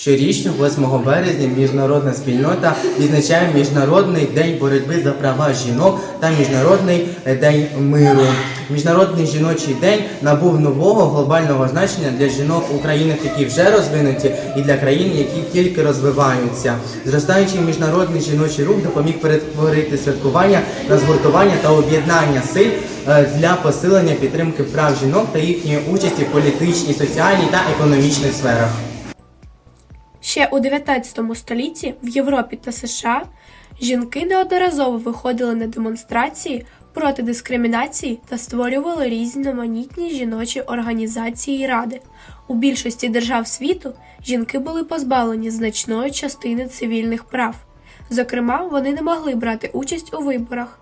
Щорічно, 8 березня, міжнародна спільнота відзначає Міжнародний день боротьби за права жінок та Міжнародний день миру. Міжнародний жіночий день набув нового глобального значення для жінок у країнах, які вже розвинуті, і для країн, які тільки розвиваються. Зростаючий міжнародний жіночий рух допоміг перетворити святкування на згуртування та об'єднання сил е, для посилення підтримки прав жінок та їхньої участі в політичній, соціальній та економічних сферах. Ще у 19 столітті в Європі та США жінки неодноразово виходили на демонстрації проти дискримінації та створювали різноманітні жіночі організації і ради. У більшості держав світу жінки були позбавлені значної частини цивільних прав. Зокрема, вони не могли брати участь у виборах,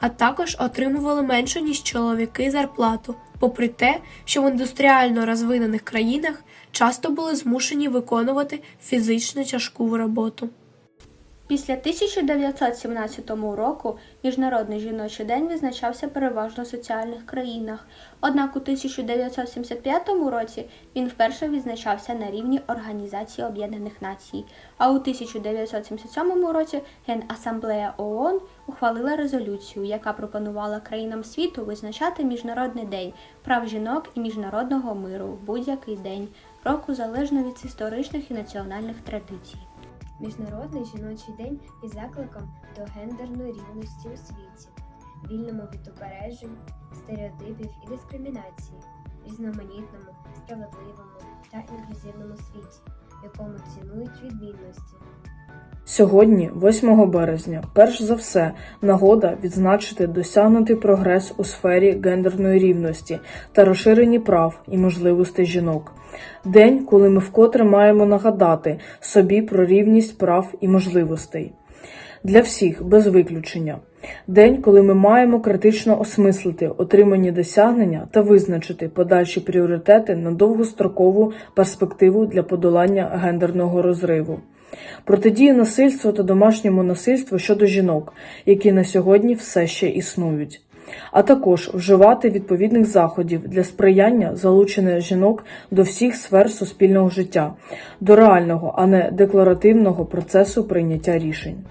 а також отримували меншу ніж чоловіки зарплату, попри те, що в індустріально розвинених країнах часто були змушені виконувати фізично тяжку роботу. Після 1917 року Міжнародний жіночий день відзначався переважно в соціальних країнах. Однак у 1975 році він вперше відзначався на рівні Організації Об'єднаних Націй, а у 1977 році Генасамблея ООН ухвалила резолюцію, яка пропонувала країнам світу визначати Міжнародний день прав жінок і міжнародного миру в будь-який день року залежно від історичних і національних традицій. Міжнародний жіночий день із закликом до гендерної рівності у світі, вільному від упереджень, стереотипів і дискримінації, різноманітному, справедливому та інклюзивному світі, в якому цінують відмінності. Сьогодні, 8 березня, перш за все, нагода відзначити досягнутий прогрес у сфері гендерної рівності та розширені прав і можливостей жінок. День, коли ми вкотре маємо нагадати собі про рівність прав і можливостей. Для всіх, без виключення. День, коли ми маємо критично осмислити отримані досягнення та визначити подальші пріоритети на довгострокову перспективу для подолання гендерного розриву. Протидію насильству та домашньому насильству щодо жінок, які на сьогодні все ще існують, а також вживати відповідних заходів для сприяння залучення жінок до всіх сфер суспільного життя, до реального, а не декларативного процесу прийняття рішень.